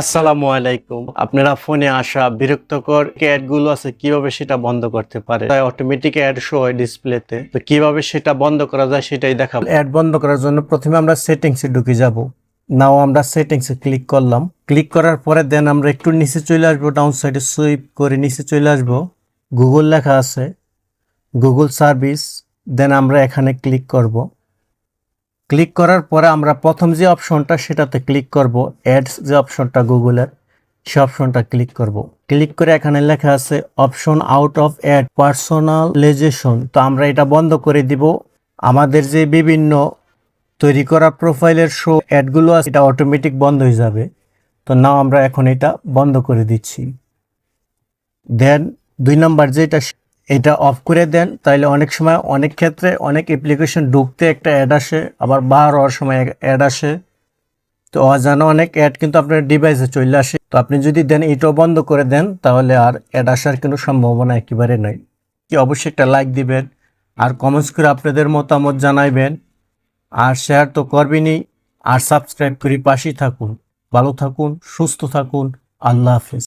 আসসালামু আলাইকুম। আপনারা ফোনে আসা বিরক্তকর অ্যাডগুলো আছে, কীভাবে সেটা বন্ধ করতে পারে? তাই অটোমেটিক অ্যাড শো হয় ডিসপ্লেতে তো কীভাবে সেটা বন্ধ করা যায় সেটাই দেখাবো। অ্যাড বন্ধ করার জন্য প্রথমে আমরা সেটিংসে ঢুকে যাব। নাও আমরা সেটিংসে ক্লিক করলাম। ক্লিক করার পরে দেন আমরা একটু নিচে চলে আসব ডাউন সাইডে সুইপ করে নিচে চলে আসব। গুগল লেখা আছে গুগল সার্ভিস দেন আমরা এখানে ক্লিক করব। ক্লিক করার পরে আমরা প্রথম যে অপশনটা সেটাতে ক্লিক করব, অ্যাডস যে অপশনটা গুগলের, সে অপশনটা ক্লিক করব। ক্লিক করে এখানে লেখা আছে option out of ad personalisation. তো আমরা এটা বন্ধ করে দিব। আমাদের যে বিভিন্ন তৈরি করা প্রোফাইলের শো অ্যাডগুলো আছে, এটা অটোমেটিক বন্ধ হয়ে যাবে। তো নাও আমরা এখন এটা বন্ধ করে দিচ্ছি। দেন দুই নাম্বার যেটা এটা অফ করে দেন তাহলে অনেক সময় অনেক ক্ষেত্রে অনেক অ্যাপ্লিকেশন ঢুকতে একটা অ্যাড আসে, আবার বার হওয়ার সময় অ্যাড আসে। তো অজানা অনেক অ্যাড কিন্তু আপনার ডিভাইসে চলে আসে। তো আপনি যদি দেন এটাও বন্ধ করে দেন, তাহলে আর অ্যাড আসার কোনো সম্ভাবনা একেবারে নাই। কি অবশ্যই একটা লাইক দিবেন, আর কমেন্টস করে আপনাদের মতামত জানাইবেন। আর শেয়ার তো করবেনই, আর সাবস্ক্রাইব করে পাশেই থাকুন। ভালো থাকুন, সুস্থ থাকুন, আল্লাহ হাফেজ।